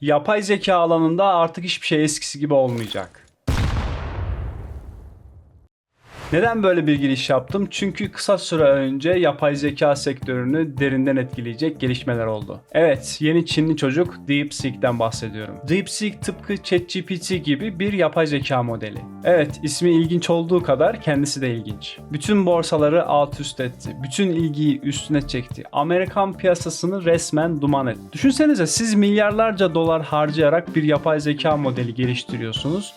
Yapay zeka alanında artık hiçbir şey eskisi gibi olmayacak. Neden böyle bir giriş yaptım? Çünkü kısa süre önce yapay zeka sektörünü derinden etkileyecek gelişmeler oldu. Evet, yeni Çinli çocuk DeepSeek'ten bahsediyorum. DeepSeek tıpkı ChatGPT gibi bir yapay zeka modeli. Evet, ismi ilginç olduğu kadar kendisi de ilginç. Bütün borsaları alt üst etti. Bütün ilgiyi üstüne çekti. Amerikan piyasasını resmen duman etti. Düşünsenize siz milyarlarca dolar harcayarak bir yapay zeka modeli geliştiriyorsunuz.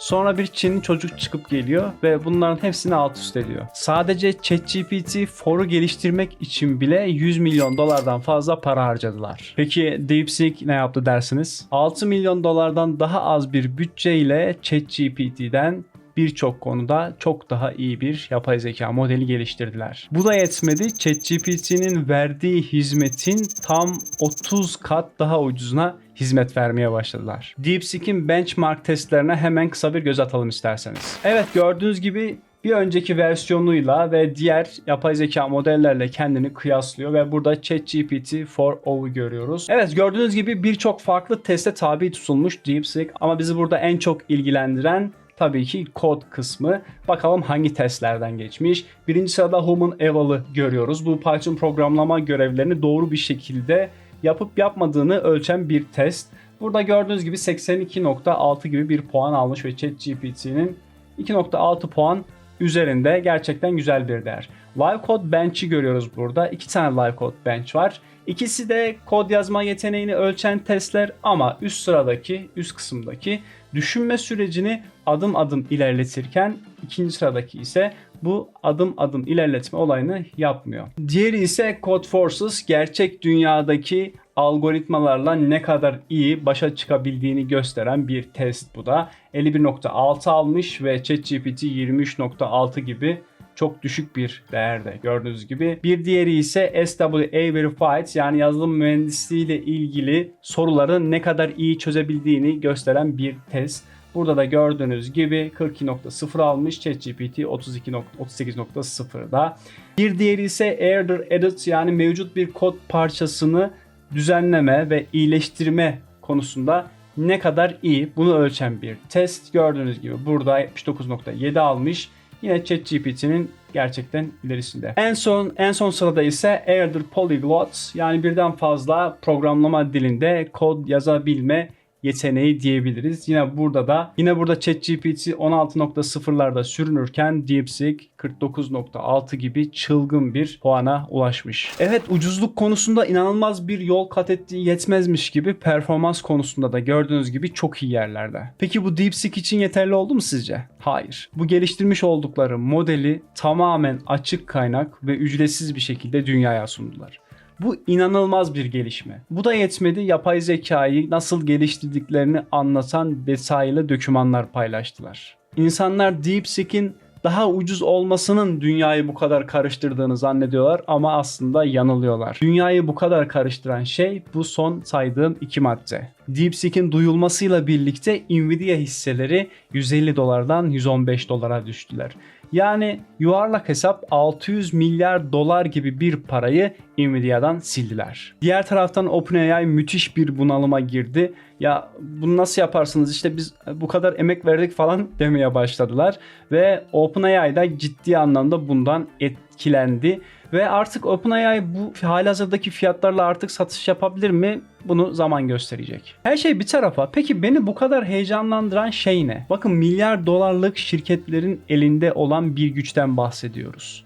Sonra bir Çinli çocuk çıkıp geliyor ve bunların hepsini alt üst ediyor. Sadece ChatGPT 4'u geliştirmek için bile 100 milyon dolardan fazla para harcadılar. Peki DeepSeek ne yaptı dersiniz? 6 milyon dolardan daha az bir bütçeyle ChatGPT'den birçok konuda çok daha iyi bir yapay zeka modeli geliştirdiler. Bu da yetmedi. ChatGPT'nin verdiği hizmetin tam 30 kat daha ucuzuna hizmet vermeye başladılar. DeepSeek'in benchmark testlerine hemen kısa bir göz atalım isterseniz. Evet gördüğünüz gibi bir önceki versiyonuyla ve diğer yapay zeka modellerle kendini kıyaslıyor ve burada ChatGPT 4o'yu görüyoruz. Evet gördüğünüz gibi birçok farklı teste tabi tutulmuş DeepSeek ama bizi burada en çok ilgilendiren tabii ki kod kısmı. Bakalım hangi testlerden geçmiş. Birinci sırada Human Eval'ı görüyoruz. Bu Python programlama görevlerini doğru bir şekilde yapıp yapmadığını ölçen bir test. Burada gördüğünüz gibi 82.6 gibi bir puan almış ve ChatGPT'nin 2.6 puan üzerinde gerçekten güzel bir değer. Live Code Bench'i görüyoruz burada. İki tane Live Code Bench var. İkisi de kod yazma yeteneğini ölçen testler ama üst sıradaki, üst kısımdaki düşünme sürecini adım adım ilerletirken ikinci sıradaki ise bu adım adım ilerletme olayını yapmıyor. Diğeri ise Code Forces gerçek dünyadaki algoritmalarla ne kadar iyi başa çıkabildiğini gösteren bir test bu da. 51.6 almış ve ChatGPT 23.6 gibi çok düşük bir değerde gördüğünüz gibi. Bir diğeri ise SWA Verified yani yazılım mühendisliği ile ilgili soruları ne kadar iyi çözebildiğini gösteren bir test. Burada da gördüğünüz gibi 42.0 almış ChatGPT 32.38.0'da. Bir diğeri ise Error Edit yani mevcut bir kod parçasını düzenleme ve iyileştirme konusunda ne kadar iyi bunu ölçen bir test. Gördüğünüz gibi burada 79.7 almış. Yine ChatGPT'nin gerçekten ilerisinde. En son en son sırada ise Error Polyglot yani birden fazla programlama dilinde kod yazabilme yeteneği diyebiliriz. Yine burada da yine burada ChatGPT 16.0'larda sürünürken DeepSeek 49.6 gibi çılgın bir puana ulaşmış. Evet ucuzluk konusunda inanılmaz bir yol kat ettiği yetmezmiş gibi performans konusunda da gördüğünüz gibi çok iyi yerlerde. Peki bu DeepSeek için yeterli oldu mu sizce? Hayır. Bu geliştirmiş oldukları modeli tamamen açık kaynak ve ücretsiz bir şekilde dünyaya sundular. Bu inanılmaz bir gelişme. Bu da yetmedi. Yapay zekayı nasıl geliştirdiklerini anlatan detaylı dokümanlar paylaştılar. İnsanlar DeepSeek'in daha ucuz olmasının dünyayı bu kadar karıştırdığını zannediyorlar ama aslında yanılıyorlar. Dünyayı bu kadar karıştıran şey bu son saydığım iki madde. DeepSeek'in duyulmasıyla birlikte Nvidia hisseleri 150 dolardan 115 dolara düştüler. Yani yuvarlak hesap 600 milyar dolar gibi bir parayı Nvidia'dan sildiler. Diğer taraftan OpenAI müthiş bir bunalıma girdi. Ya bunu nasıl yaparsınız işte biz bu kadar emek verdik falan demeye başladılar. Ve OpenAI da ciddi anlamda bundan etkilendi. Ve artık OpenAI bu halihazırdaki fiyatlarla artık satış yapabilir mi? Bunu zaman gösterecek. Her şey bir tarafa. Peki beni bu kadar heyecanlandıran şey ne? Bakın milyar dolarlık şirketlerin elinde olan bir güçten bahsediyoruz.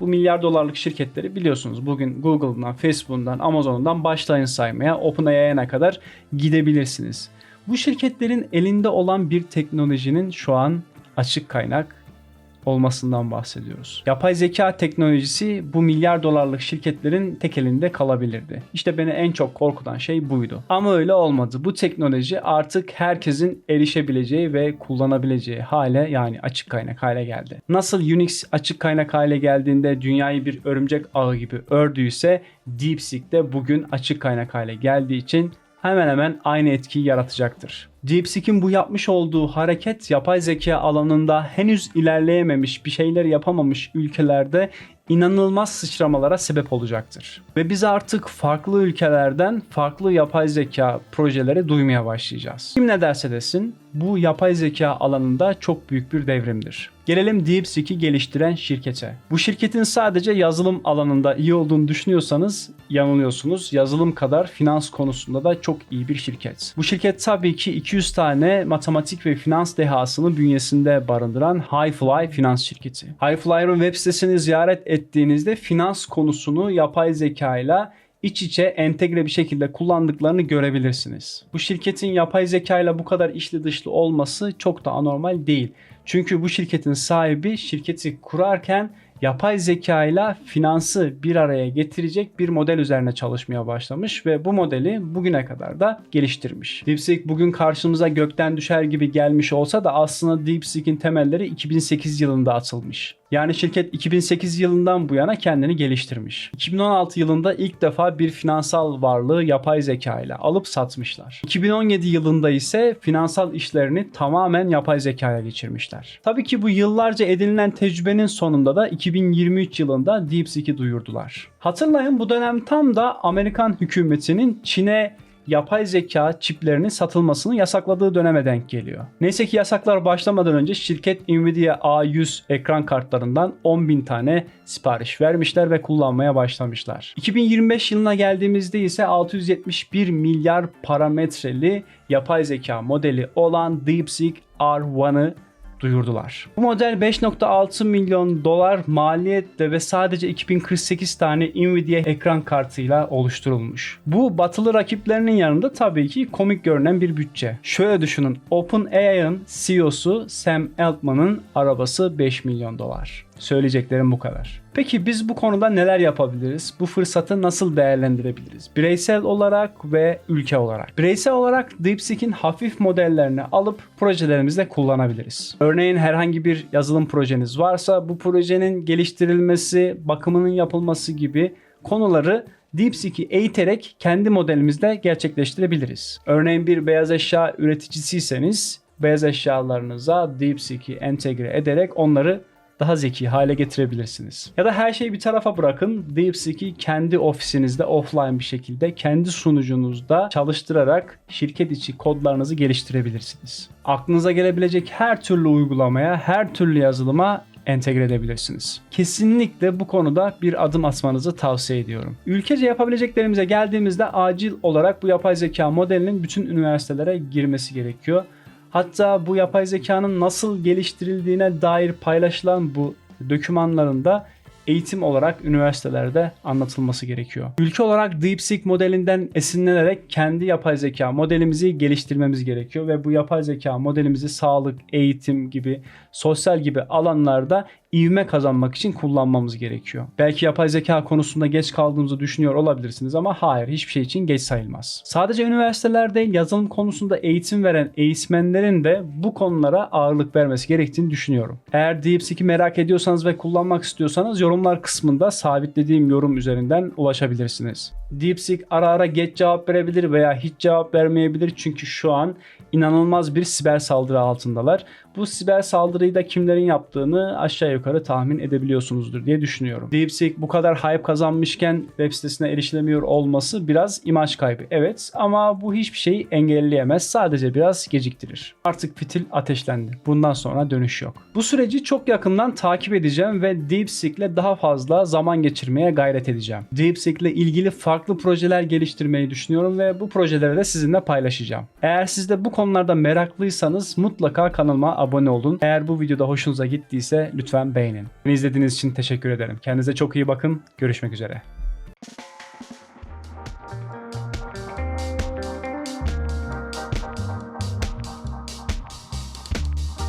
Bu milyar dolarlık şirketleri biliyorsunuz bugün Google'dan, Facebook'dan, Amazon'dan başlayın saymaya OpenAI'ye kadar gidebilirsiniz. Bu şirketlerin elinde olan bir teknolojinin şu an açık kaynak olmasından bahsediyoruz. Yapay zeka teknolojisi bu milyar dolarlık şirketlerin tek elinde kalabilirdi. İşte beni en çok korkutan şey buydu. Ama öyle olmadı. Bu teknoloji artık herkesin erişebileceği ve kullanabileceği hale yani açık kaynak hale geldi. Nasıl Unix açık kaynak hale geldiğinde dünyayı bir örümcek ağı gibi ördüyse DeepSeek de bugün açık kaynak hale geldiği için hemen hemen aynı etkiyi yaratacaktır. DeepSeek'in bu yapmış olduğu hareket yapay zeka alanında henüz ilerleyememiş, bir şeyler yapamamış ülkelerde inanılmaz sıçramalara sebep olacaktır. Ve biz artık farklı ülkelerden farklı yapay zeka projeleri duymaya başlayacağız. Kim ne derse desin bu yapay zeka alanında çok büyük bir devrimdir. Gelelim DeepSeek'i geliştiren şirkete. Bu şirketin sadece yazılım alanında iyi olduğunu düşünüyorsanız yanılıyorsunuz. Yazılım kadar finans konusunda da çok iyi bir şirket. Bu şirket tabii ki 200 tane matematik ve finans dehasını bünyesinde barındıran Highfly finans şirketi. Highfly'ın web sitesini ziyaret ettiğinizde finans konusunu yapay zeka ile iç içe entegre bir şekilde kullandıklarını görebilirsiniz. Bu şirketin yapay zeka ile bu kadar içli dışlı olması çok da anormal değil. Çünkü bu şirketin sahibi şirketi kurarken yapay zeka ile finansı bir araya getirecek bir model üzerine çalışmaya başlamış ve bu modeli bugüne kadar da geliştirmiş. DeepSeek bugün karşımıza gökten düşer gibi gelmiş olsa da aslında DeepSeek'in temelleri 2008 yılında atılmış. Yani şirket 2008 yılından bu yana kendini geliştirmiş. 2016 yılında ilk defa bir finansal varlığı yapay zeka ile alıp satmışlar. 2017 yılında ise finansal işlerini tamamen yapay zekaya geçirmişler. Tabii ki bu yıllarca edinilen tecrübenin sonunda da 2023 yılında DeepSeek'i duyurdular. Hatırlayın bu dönem tam da Amerikan hükümetinin Çin'e yapay zeka çiplerinin satılmasını yasakladığı döneme denk geliyor. Neyse ki yasaklar başlamadan önce şirket Nvidia A100 ekran kartlarından 10.000 tane sipariş vermişler ve kullanmaya başlamışlar. 2025 yılına geldiğimizde ise 671 milyar parametreli yapay zeka modeli olan DeepSeek R1'ı duyurdular. Bu model 5.6 milyon dolar maliyetle ve sadece 2048 tane Nvidia ekran kartıyla oluşturulmuş. Bu batılı rakiplerinin yanında tabii ki komik görünen bir bütçe. Şöyle düşünün OpenAI'ın CEO'su Sam Altman'ın arabası 5 milyon dolar. Söyleyeceklerim bu kadar. Peki biz bu konuda neler yapabiliriz? Bu fırsatı nasıl değerlendirebiliriz? Bireysel olarak ve ülke olarak. Bireysel olarak DeepSeek'in hafif modellerini alıp projelerimizde kullanabiliriz. Örneğin herhangi bir yazılım projeniz varsa bu projenin geliştirilmesi, bakımının yapılması gibi konuları DeepSeek'i eğiterek kendi modelimizde gerçekleştirebiliriz. Örneğin bir beyaz eşya üreticisiyseniz beyaz eşyalarınıza DeepSeek'i entegre ederek onları daha zeki hale getirebilirsiniz. Ya da her şeyi bir tarafa bırakın. DeepSeek'i kendi ofisinizde offline bir şekilde kendi sunucunuzda çalıştırarak şirket içi kodlarınızı geliştirebilirsiniz. Aklınıza gelebilecek her türlü uygulamaya, her türlü yazılıma entegre edebilirsiniz. Kesinlikle bu konuda bir adım atmanızı tavsiye ediyorum. Ülkece yapabileceklerimize geldiğimizde acil olarak bu yapay zeka modelinin bütün üniversitelere girmesi gerekiyor. Hatta bu yapay zekanın nasıl geliştirildiğine dair paylaşılan bu dokümanlarında eğitim olarak üniversitelerde anlatılması gerekiyor. Ülke olarak DeepSeek modelinden esinlenerek kendi yapay zeka modelimizi geliştirmemiz gerekiyor ve bu yapay zeka modelimizi sağlık, eğitim gibi, sosyal gibi alanlarda ivme kazanmak için kullanmamız gerekiyor. Belki yapay zeka konusunda geç kaldığımızı düşünüyor olabilirsiniz ama hayır hiçbir şey için geç sayılmaz. Sadece üniversiteler değil yazılım konusunda eğitim veren eğitmenlerin de bu konulara ağırlık vermesi gerektiğini düşünüyorum. Eğer DeepSeek'i merak ediyorsanız ve kullanmak istiyorsanız yorumlar kısmında sabitlediğim yorum üzerinden ulaşabilirsiniz. DeepSeek ara ara geç cevap verebilir veya hiç cevap vermeyebilir çünkü şu an inanılmaz bir siber saldırı altındalar. Bu siber saldırıyı da kimlerin yaptığını aşağı yukarı tahmin edebiliyorsunuzdur diye düşünüyorum. DeepSeek bu kadar hype kazanmışken web sitesine erişilemiyor olması biraz imaj kaybı. Evet ama bu hiçbir şeyi engelleyemez. Sadece biraz geciktirir. Artık fitil ateşlendi. Bundan sonra dönüş yok. Bu süreci çok yakından takip edeceğim ve DeepSeek ile daha fazla zaman geçirmeye gayret edeceğim. DeepSeek ile ilgili farklı projeler geliştirmeyi düşünüyorum ve bu projeleri de sizinle paylaşacağım. Eğer siz de bu konularda meraklıysanız mutlaka kanalıma abone olun. Eğer bu videoda hoşunuza gittiyse lütfen beğenin. Beni izlediğiniz için teşekkür ederim. Kendinize çok iyi bakın. Görüşmek üzere.